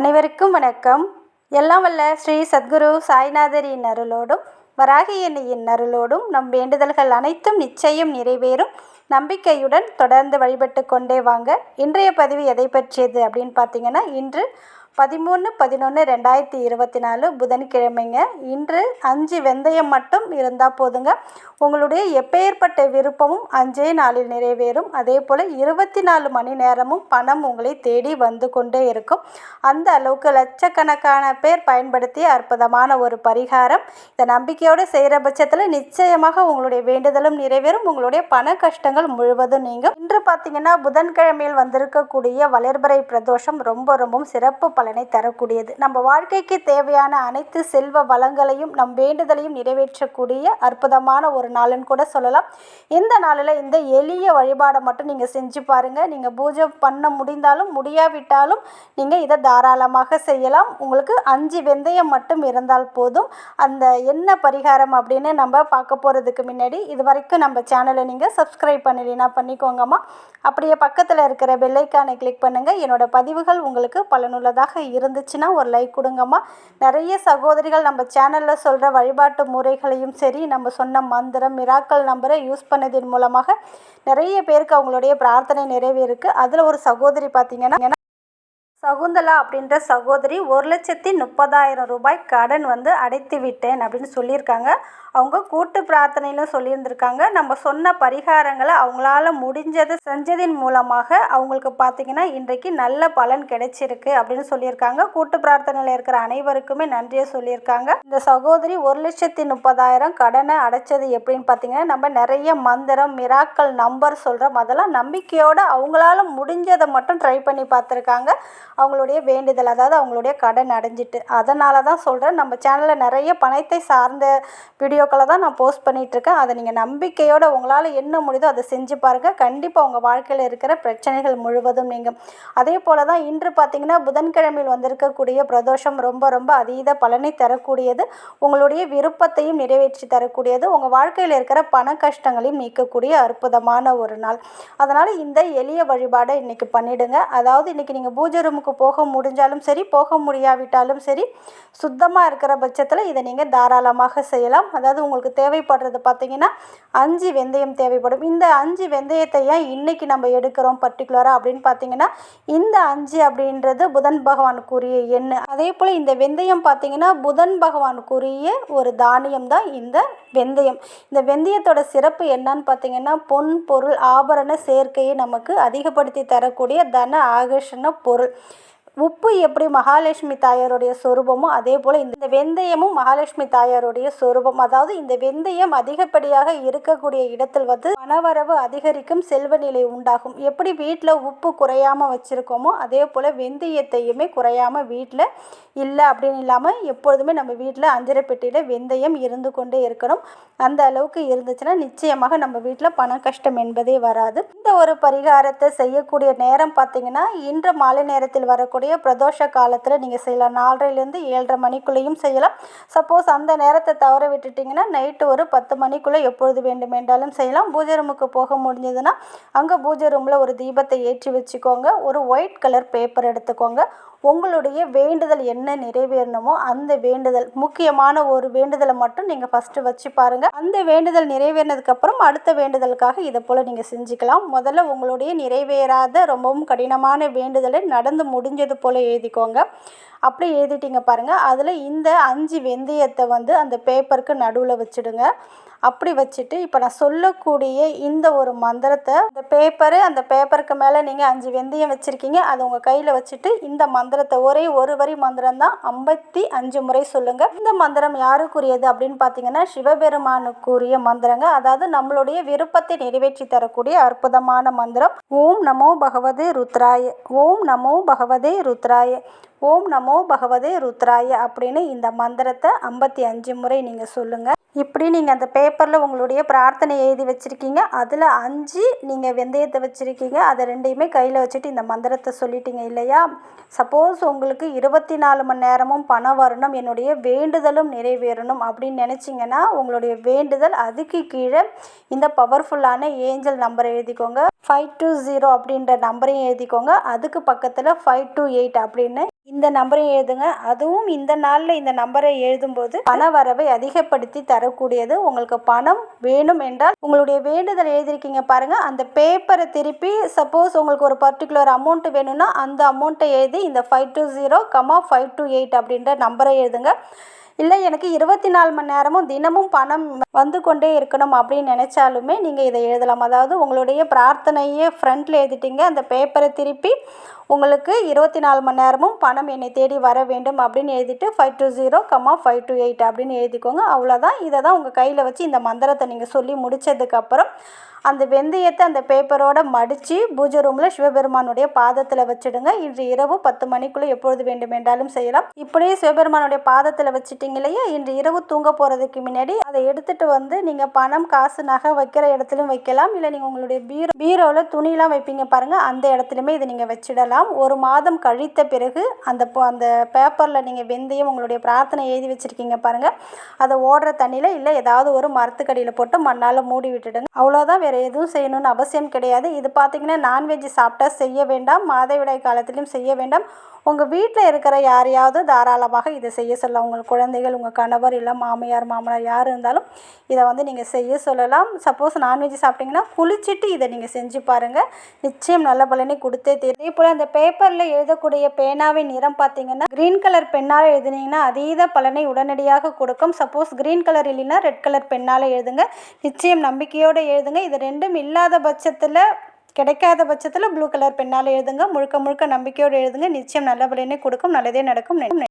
அனைவருக்கும் வணக்கம். எல்லாம் வல்ல ஸ்ரீ சத்குரு சாய்நாதரின் அருளோடும் வராகி எண்ணியின் அருளோடும் நம் வேண்டுதல்கள் அனைத்தும் நிச்சயம் நிறைவேறும். நம்பிக்கையுடன் தொடர்ந்து வழிபட்டு கொண்டே வாங்க. இன்றைய பதிவு எதை பற்றியது அப்படின்னு பார்த்தீங்கன்னா இன்று பதிமூணு பதினொன்று ரெண்டாயிரத்தி இருபத்தி நாலு புதன்கிழமைங்க. இன்று அஞ்சு வெந்தயம் மட்டும் இருந்தால் போதுங்க. உங்களுடைய எப்பேற்பட்ட விருப்பமும் அஞ்சே நாளில் நிறைவேறும். அதே போல் இருபத்தி நாலு மணி நேரமும் பணம் உங்களை தேடி வந்து கொண்டே இருக்கும். அந்த அளவுக்கு லட்சக்கணக்கான பேர் பயன்படுத்திய அற்புதமான ஒரு பரிகாரம். இந்த நம்பிக்கையோடு செய்கிற பட்சத்தில் நிச்சயமாக உங்களுடைய வேண்டுதலும் நிறைவேறும். உங்களுடைய பண கஷ்டங்கள் முழுவதும் நீங்கும். இன்று பார்த்தீங்கன்னா புதன்கிழமையில் வந்திருக்கக்கூடிய வளர்பறை பிரதோஷம் ரொம்ப ரொம்பவும் சிறப்பு பலனை தரக்கூடியது. நம்ம வாழ்க்கைக்கு தேவையான அனைத்து செல்வ வளங்களையும் நம் வேண்டுதலையும் நிறைவேற்றக்கூடிய அற்புதமான ஒரு நாளுன்னு கூட சொல்லலாம். இந்த நாளில் இந்த எளிய வழிபாடை மட்டும் நீங்கள் செஞ்சு பாருங்கள் நீங்கள் பூஜை பண்ண முடிந்தாலும் முடியாவிட்டாலும் நீங்கள் இதை தாராளமாக செய்யலாம். உங்களுக்கு அஞ்சு வெந்தயம் மட்டும் இருந்தால் போதும். அந்த என்ன பரிகாரம் அப்படின்னு நம்ம பார்க்க போகிறதுக்கு முன்னாடி இது வரைக்கும் நம்ம சேனலை நீங்கள் சப்ஸ்கிரைப் பண்ணலைன்னா பண்ணிக்கோங்கம்மா. அப்படியே பக்கத்தில் இருக்கிற பெல்லைக்கானை கிளிக் பண்ணுங்கள் என்னோட பதிவுகள் உங்களுக்கு பலனுள்ளதாக இருந்துச்சுன்னா ஒரு லைக் கொடுங்கம்மா. நிறைய சகோதரிகள் நம்ம சேனலில் சொல்கிற வழிபாட்டு முறைகளையும் சரி நம்ம சொன்ன மந்திரம் மிராக்கள் நம்பரை யூஸ் பண்ணதின் மூலமாக நிறைய பேருக்கு அவங்களுடைய பிரார்த்தனை நிறைவேறிருக்கு. அதில் ஒரு சகோதரி பார்த்தீங்கன்னா சகுந்தலா அப்படின்ற சகோதரி ஒரு லட்சத்தி முப்பதாயிரம் ரூபாய் கடன் வந்து அடைத்து விட்டேன் அப்படின்னு சொல்லியிருக்காங்க. அவங்க கூட்டு பிரார்த்தனையிலும் சொல்லியிருந்திருக்காங்க. நம்ம சொன்ன பரிகாரங்களை அவங்களால முடிஞ்சதை செஞ்சதின் மூலமாக அவங்களுக்கு பார்த்தீங்கன்னா இன்றைக்கு நல்ல பலன் கிடைச்சிருக்கு அப்படின்னு சொல்லியிருக்காங்க. கூட்டு பிரார்த்தனையில் இருக்கிற அனைவருக்குமே நன்றியை சொல்லியிருக்காங்க. இந்த சகோதரி ஒரு லட்சத்தி முப்பதாயிரம் கடனை அடைச்சது எப்படின்னு பார்த்தீங்கன்னா நம்ம நிறைய மந்திரம் மிராக்கள் நம்பர் சொல்கிறோம் அதெல்லாம் நம்பிக்கையோடு அவங்களால முடிஞ்சதை மட்டும் ட்ரை பண்ணி பார்த்துருக்காங்க அவங்களுடைய வேண்டுதல் அதாவது அவங்களுடைய கடன் அடைஞ்சிட்டு. அதனால தான் சொல்கிறேன் நம்ம சேனலில் நிறைய பணத்தை சார்ந்த வீடியோக்களை தான் நான் போஸ்ட் பண்ணிகிட்ருக்கேன் அதை நீங்கள் நம்பிக்கையோடு உங்களால் என்ன முடியுதோ அதை செஞ்சு பாருங்கள் கண்டிப்பாக உங்கள் வாழ்க்கையில் இருக்கிற பிரச்சனைகள் முழுவதும் நீங்கள் அதே போல் தான் இன்று பார்த்திங்கன்னா புதன்கிழமையில் வந்திருக்கக்கூடிய பிரதோஷம் ரொம்ப ரொம்ப அதீத பலனை தரக்கூடியது. உங்களுடைய விருப்பத்தையும் நிறைவேற்றி தரக்கூடியது. உங்கள் வாழ்க்கையில் இருக்கிற பண கஷ்டங்களையும் நீக்கக்கூடிய அற்புதமான ஒரு நாள். அதனால் இந்த எளிய வழிபாடை இன்றைக்கி பண்ணிவிடுங்க அதாவது இன்றைக்கி நீங்கள் பூஜை ரூம் ஆசிரமுக்கு போக முடிஞ்சாலும் சரி போக முடியாவிட்டாலும் சரி சுத்தமாக இருக்கிற பட்சத்தில் இதை நீங்கள் தாராளமாக செய்யலாம். அதாவது உங்களுக்கு தேவைப்படுறது பார்த்தீங்கன்னா அஞ்சு வெந்தயம் தேவைப்படும். இந்த அஞ்சு வெந்தயத்தை ஏன் இன்றைக்கி நம்ம எடுக்கிறோம் பர்டிகுலராக அப்படின்னு பார்த்தீங்கன்னா இந்த அஞ்சு அப்படின்றது புதன் பகவானுக்குரிய எண் அதே போல் இந்த வெந்தயம் பார்த்தீங்கன்னா புதன் பகவானுக்குரிய ஒரு தானியம் தான் இந்த வெந்தயம். இந்த வெந்தயத்தோட சிறப்பு என்னன்னு பார்த்தீங்கன்னா பொன் பொருள் ஆபரண சேர்க்கையை நமக்கு அதிகப்படுத்தி தரக்கூடிய தன ஆகர்ஷண பொருள். உப்பு எப்படி மகாலட்சுமி தாயாருடைய சொரூபமோ அதே போல் இந்த வெந்தயமும் மகாலட்சுமி தாயாருடைய சொரூபம். அதாவது இந்த வெந்தயம் அதிகப்படியாக இருக்கக்கூடிய இடத்தில் வந்து பணவரவு அதிகரிக்கும் செல்வ நிலை உண்டாகும். எப்படி வீட்டில் உப்பு குறையாமல் வச்சுருக்கோமோ அதே போல் வெந்தயத்தையுமே குறையாமல் வீட்டில் இல்லை அப்படின்னு இல்லாமல் எப்பொழுதுமே நம்ம வீட்டில் அஞ்சரை பெட்டியில் வெந்தயம் இருந்து கொண்டே இருக்கணும். அந்த அளவுக்கு இருந்துச்சுன்னா நிச்சயமாக நம்ம வீட்டில் பண கஷ்டம் என்பதே வராது. இந்த ஒரு பரிகாரத்தை செய்யக்கூடிய நேரம் பார்த்தீங்கன்னா இன்று மாலை நேரத்தில் வரக்கூடிய பிரதோஷ காலத்தில் நீங்கள் செய்யலாம். நாலரைலேருந்து ஏழரை மணிக்குள்ளேயும் செய்யலாம். சப்போஸ் அந்த நேரத்தை தவற விட்டுட்டிங்கன்னா நைட்டு ஒரு பத்து மணிக்குள்ளே எப்பொழுது வேண்டுமென்றாலும் செய்யலாம். பூஜை ரூமுக்கு போக முடிஞ்சதுன்னா அங்கே பூஜை ரூமில் ஒரு தீபத்தை ஏற்றி வச்சுக்கோங்க. ஒரு ஒயிட் கலர் பேப்பர் எடுத்துக்கோங்க. உங்களுடைய வேண்டுதல் என்ன நிறைவேறணுமோ அந்த வேண்டுதல் முக்கியமான ஒரு வேண்டுதலை மட்டும் நீங்கள் ஃபஸ்ட்டு வச்சு பாருங்கள் அந்த வேண்டுதல் நிறைவேறினதுக்கப்புறம் அடுத்த வேண்டுதலுக்காக இதை போல் நீங்கள் செஞ்சுக்கலாம். முதல்ல உங்களுடைய நிறைவேறாத ரொம்பவும் கடினமான வேண்டுதலை நடந்து முடிஞ்சது போல் எழுதிக்கோங்க. அப்படி எழுதிட்டிங்க பாருங்கள் அதில் இந்த அஞ்சு வெந்தயத்தை வந்து அந்த பேப்பருக்கு நடுவில் வச்சுடுங்க. அப்படி வச்சுட்டு இப்போ நான் சொல்லக்கூடிய இந்த ஒரு மந்திரத்தை அந்த பேப்பரு அந்த பேப்பருக்கு மேலே நீங்கள் அஞ்சு வெந்தயம் வச்சுருக்கீங்க. அதை உங்கள் கையில் வச்சுட்டு இந்த மந்திரத்தை ஒரே ஒரு வரி மந்திரம் தான். ஐம்பத்தி அஞ்சு முறை சொல்லுங்கள் இந்த மந்திரம் யாருக்குரியது அப்படின்னு பார்த்தீங்கன்னா சிவபெருமானுக்குரிய மந்திரங்க. அதாவது நம்மளுடைய விருப்பத்தை நிறைவேற்றி தரக்கூடிய அற்புதமான மந்திரம். ஓம் நமோ பகவதே ருத்ராய. ஓம் நமோ பகவதே ருத்ராய. ஓம் நமோ பகவதே ருத்ராய அப்படின்னு இந்த மந்திரத்தை ஐம்பத்தி அஞ்சு முறை நீங்கள் சொல்லுங்கள் இப்படி நீங்கள் அந்த பேப்பரில் உங்களுடைய பிரார்த்தனை எழுதி வச்சுருக்கீங்க. அதில் அஞ்சு நீங்கள் வெந்தயத்தை வச்சுருக்கீங்க. அதை ரெண்டையுமே கையில் வச்சுட்டு இந்த மந்திரத்தை சொல்லிட்டீங்க இல்லையா? சப்போஸ் உங்களுக்கு இருபத்தி நாலு மணி நேரமும் பணம் வரணும் என்னுடைய வேண்டுதலும் நிறைவேறணும் அப்படின்னு நினச்சிங்கன்னா உங்களுடைய வேண்டுதல் அதுக்கு கீழே இந்த பவர்ஃபுல்லான ஏஞ்சல் நம்பரை எழுதிக்கோங்க. ஃபைவ் டூ ஜீரோ அப்படின்ற நம்பரையும் எழுதிக்கோங்க. அதுக்கு பக்கத்தில் ஃபைவ் டூ எயிட் அப்படின்னு இந்த நம்பரை எழுதுங்க. அதுவும் இந்த நாளில் இந்த நம்பரை எழுதும்போது பண வரவை அதிகப்படுத்தி தரக்கூடியது. உங்களுக்கு பணம் வேணும் என்றால் உங்களுடைய வேண்டுதல் எழுதியிருக்கீங்க பாருங்கள் அந்த பேப்பரை திருப்பி சப்போஸ் உங்களுக்கு ஒரு பர்டிகுலர் அமௌண்ட் வேணும்னா அந்த அமௌண்ட்டை எழுதி இந்த five two zero comma five two eight அப்படின்ற நம்பரை எழுதுங்க. இல்லை எனக்கு இருபத்தி நாலு மணி நேரமும் தினமும் பணம் வந்து கொண்டே இருக்கணும் அப்படின்னு நினச்சாலுமே நீங்கள் இதை எழுதலாம். அதாவது உங்களுடைய பிரார்த்தனையே ஃப்ரண்ட்டில் எழுதிட்டீங்க. அந்த பேப்பரை திருப்பி உங்களுக்கு இருபத்தி நாலு மணி நேரமும் பணம் என்னை தேடி வர வேண்டும் அப்படின்னு எழுதிட்டு five two zero comma five two eight அப்படின்னு எழுதிக்கோங்க. அவ்வளோதான் இதை தான் உங்கள் கையில் வச்சு இந்த மந்திரத்தை நீங்கள் சொல்லி முடித்ததுக்கப்புறம் அந்த வெந்தயத்தை அந்த பேப்பரோட மடித்து பூஜை ரூமில் சிவபெருமானுடைய பாதத்தில் வச்சுடுங்க. இன்று இரவு பத்து மணிக்குள்ளே எப்பொழுது வேண்டுமென்றாலும் செய்யலாம். இப்படியே சிவபெருமானுடைய பாதத்தில் வச்சுட்டிங்க இல்லையா? இன்று இரவு தூங்க போகிறதுக்கு முன்னாடி அதை எடுத்துகிட்டு வந்து நீங்கள் பணம் காசு நகை வைக்கிற இடத்துலையும் வைக்கலாம். இல்லை நீங்கள் உங்களுடைய பீரோ பீரோவில் துணியெலாம் வைப்பீங்க பாருங்கள் அந்த இடத்துலையுமே இதை நீங்கள் வச்சிடலாம். ஒரு மாதம் கழித்த பிறகு அந்த அந்த பேப்பரில் நீங்கள் வெந்தயம் உங்களுடைய பிரார்த்தனை எழுதி வச்சுருக்கீங்க பாருங்கள் அதை ஓடுற தண்ணியில் இல்லை ஏதாவது ஒரு மரத்துக்கடியில் போட்டு மண்ணால் மூடி விட்டுடுங்க. அவ்வளோதான் வேறு எதுவும் செய்யணும்னு அவசியம் கிடையாது. இது பார்த்தீங்கன்னா நான்வெஜ் சாப்பிட்டா செய்ய வேண்டாம். மாதவிடாய் காலத்திலும் செய்ய வேண்டாம். உங்கள் வீட்டில் இருக்கிற யாரையாவது தாராளமாக இதை செய்ய சொல்லலாம். உங்கள் குழந்தைகள் உங்கள் கணவர் இல்லை மாமியார் மாமனார் யார் இருந்தாலும் இதை வந்து நீங்கள் செய்ய சொல்லலாம். சப்போஸ் நான்வெஜ் சாப்பிட்டீங்கன்னா குளிச்சுட்டு இதை நீங்கள் செஞ்சு பாருங்கள் நிச்சயம் நல்ல பலனை கொடுத்தே தெரியும் இதே போல் அந்த பேப்பரில் எழுதக்கூடிய பேனாவின் நிறம் பார்த்தீங்கன்னா க்ரீன் கலர் பெண்ணால் எழுதுனீங்கன்னா அதீத பலனை உடனடியாக கொடுக்கும். சப்போஸ் க்ரீன் கலர் இல்லைன்னா ரெட் கலர் பெண்ணால் எழுதுங்க. நிச்சயம் நம்பிக்கையோடு எழுதுங்க. இது ரெண்டும் இல்லாத பட்சத்தில் கிடைக்காத பட்சத்தில் ப்ளூ கலர் பெண்ணால் எழுதுங்க. முழுக்க முழுக்க நம்பிக்கையோடு எழுதுங்க. நிச்சயம் நல்ல பலனை கொடுக்கும். நல்லதே நடக்கும். நன்றி.